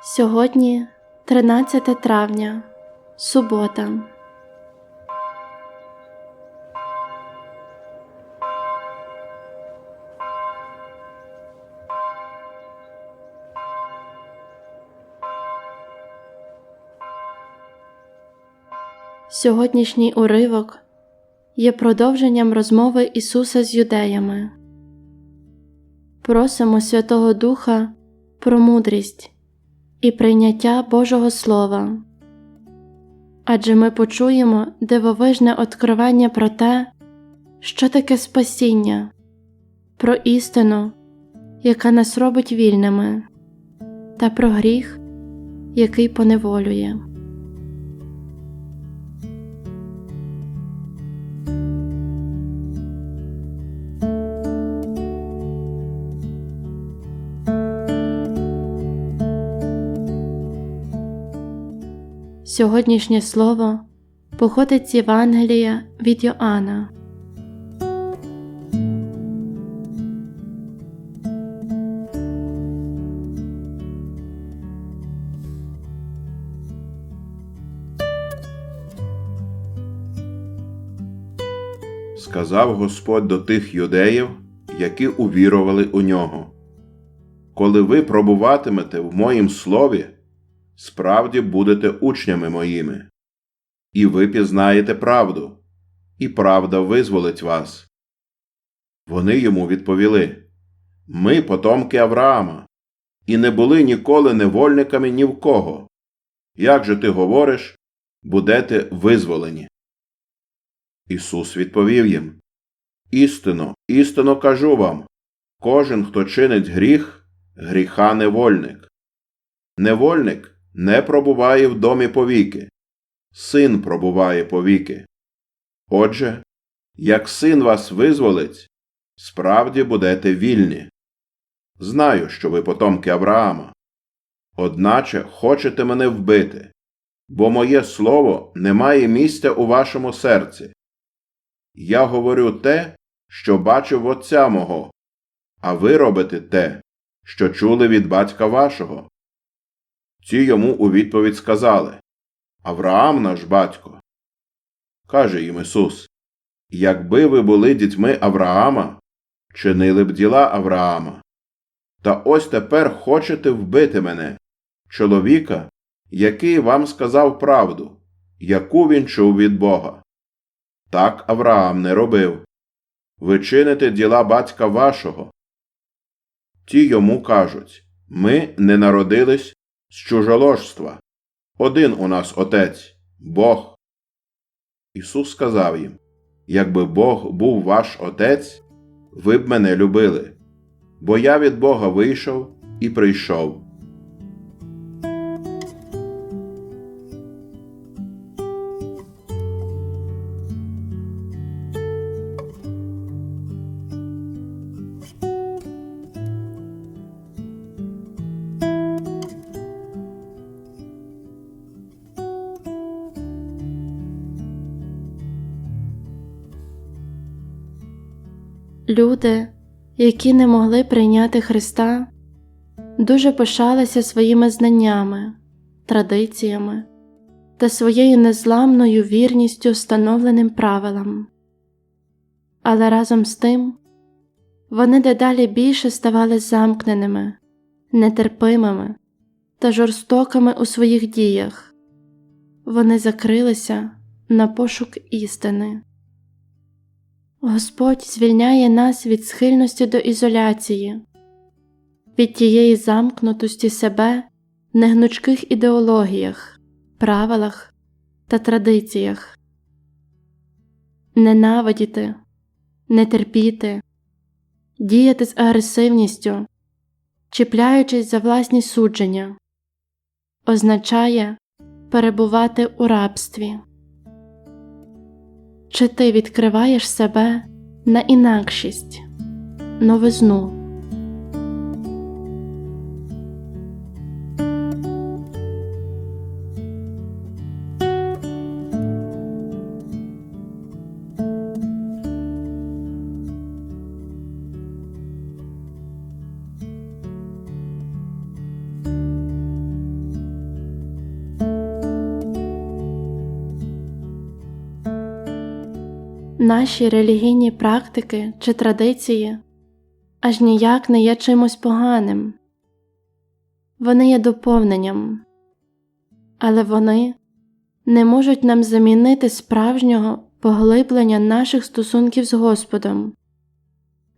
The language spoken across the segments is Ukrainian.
Сьогодні 13 травня, субота. Сьогоднішній уривок є продовженням розмови Ісуса з юдеями. Просимо Святого Духа про мудрість і прийняття Божого Слова. Адже ми почуємо дивовижне откровення про те, що таке спасіння, про істину, яка нас робить вільними, та про гріх, який поневолює. Сьогоднішнє слово походить з Євангелія від Йоанна. сказав Господь до тих юдеїв, які увірували у нього. Коли ви пробуватимете в моїм слові, справді будете учнями моїми, і ви пізнаєте правду, і правда визволить вас. Вони йому відповіли Ми потомки Авраама, і не були ніколи невольниками ні в кого. Як же ти говориш, будете визволені? Ісус відповів їм Істинно, істинно кажу вам кожен, хто чинить гріх, гріха невольник. Невольник не пробуває в домі повіки, син пробуває повіки. Отже, як син вас визволить, справді будете вільні. Знаю, що ви потомки Авраама. Одначе хочете мене вбити, бо моє слово не має місця у вашому серці. Я говорю те, що бачив отця мого, а ви робите те, що чули від батька вашого. Ці йому у відповідь сказали Авраам наш батько. Каже їм Ісус Якби ви були дітьми Авраама, чинили б діла Авраама. Та ось тепер хочете вбити мене, чоловіка, який вам сказав правду, яку він чув від Бога. Так Авраам не робив. Ви чините діла батька вашого. Ті йому кажуть Ми не народились з чужоложства. Один у нас отець Бог. Ісус сказав їм Якби Бог був ваш отець, ви б мене любили, бо я від Бога вийшов і прийшов. Люди, які не могли прийняти Христа, дуже пишалися своїми знаннями, традиціями та своєю незламною вірністю встановленим правилам. Але разом з тим вони дедалі більше ставали замкненими, нетерпимими та жорстокими у своїх діях. Вони закрилися на пошук істини. Господь звільняє нас від схильності до ізоляції, від тієї замкнутості себе в негнучких ідеологіях, правилах та традиціях, ненавидіти, не терпіти, діяти з агресивністю, чіпляючись за власні судження, означає перебувати у рабстві. Чи ти відкриваєш себе на інакшість, новизну? Наші релігійні практики чи традиції аж ніяк не є чимось поганим. Вони є доповненням, але вони не можуть нам замінити справжнього поглиблення наших стосунків з Господом,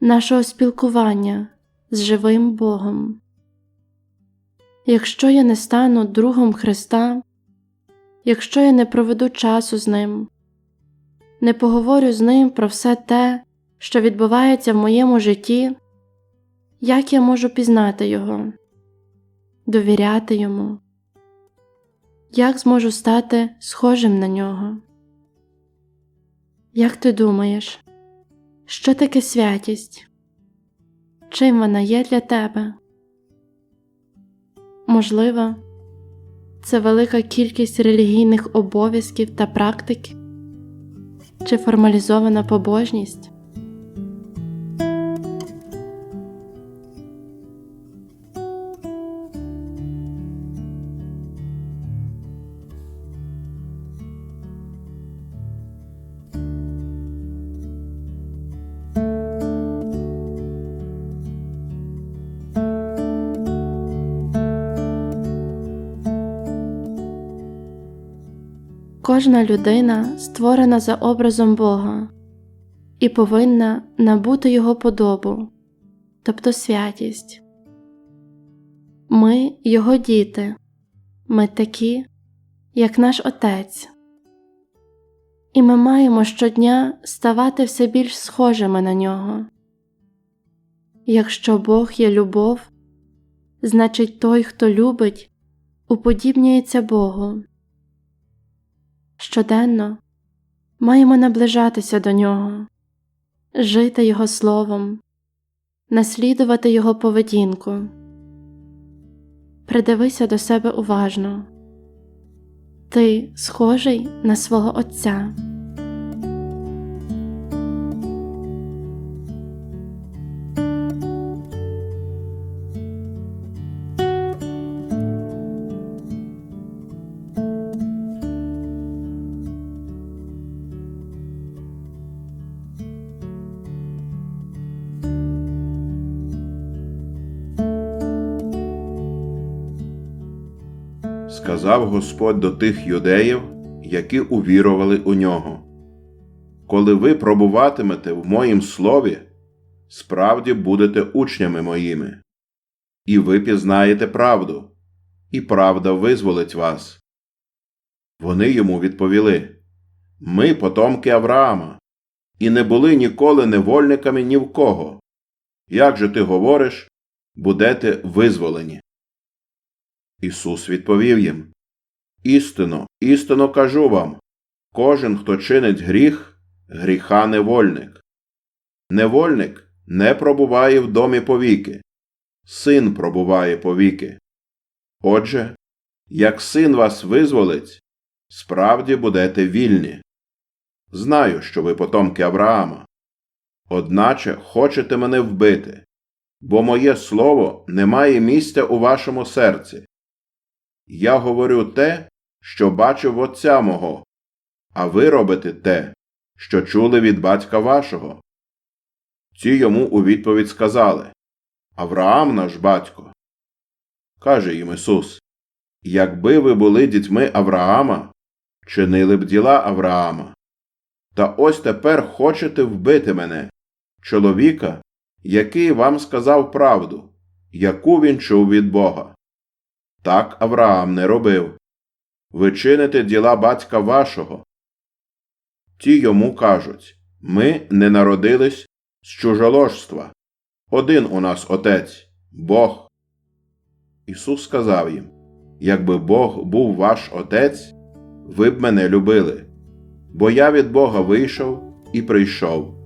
нашого спілкування з живим Богом. Якщо я не стану другом Христа, якщо я не проведу часу з Ним, не поговорю з Ним про все те, що відбувається в моєму житті, як я можу пізнати Його, довіряти Йому, як зможу стати схожим на нього? Як ти думаєш, що таке святість? Чим вона є для тебе? Можливо, це велика кількість релігійних обов'язків та практик чи формалізована побожність? Кожна людина створена за образом Бога і повинна набути Його подобу, тобто святість. Ми Його діти, ми такі, як наш Отець, і ми маємо щодня ставати все більш схожими на нього. Якщо Бог є любов, значить той, хто любить, уподібнюється Богу. Щоденно маємо наближатися до нього, жити Його словом, наслідувати Його поведінку. Придивися до себе уважно ти схожий на свого Отця. Сказав Господь до тих юдеїв, які увірували у нього. Коли ви пробуватимете в моїм слові, справді будете учнями моїми, і ви пізнаєте правду, і правда визволить вас. Вони йому відповіли Ми потомки Авраама, і не були ніколи невольниками ні в кого. Як же ти говориш, будете визволені? Ісус відповів їм Істинно, істинно кажу вам кожен, хто чинить гріх, гріха невольник. Невольник не пробуває в домі повіки, син пробуває повіки. Отже, як син вас визволить, справді будете вільні. Знаю, що ви потомки Авраама. Одначе хочете мене вбити, бо моє слово не має місця у вашому серці. Я говорю те, що бачив отця мого, а ви робите те, що чули від батька вашого. Ці йому у відповідь сказали Авраам наш батько. Каже їм Ісус Якби ви були дітьми Авраама, чинили б діла Авраама. Та ось тепер хочете вбити мене, чоловіка, який вам сказав правду, яку він чув від Бога. Так Авраам не робив. Ви чините діла батька вашого. Ті йому кажуть Ми не народились з чужоложства. Один у нас отець Бог. Ісус сказав їм Якби Бог був ваш отець, ви б мене любили, бо я від Бога вийшов і прийшов.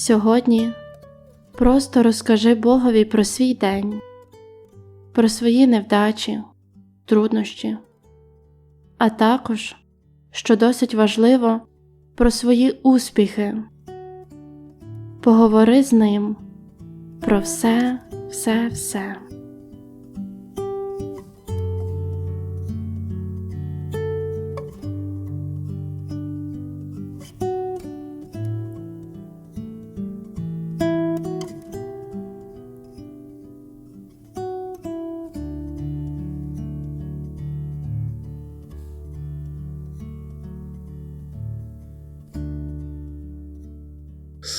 Сьогодні просто розкажи Богові про свій день, про свої невдачі, труднощі, а також, що досить важливо, про свої успіхи. Поговори з ним про все, все, все.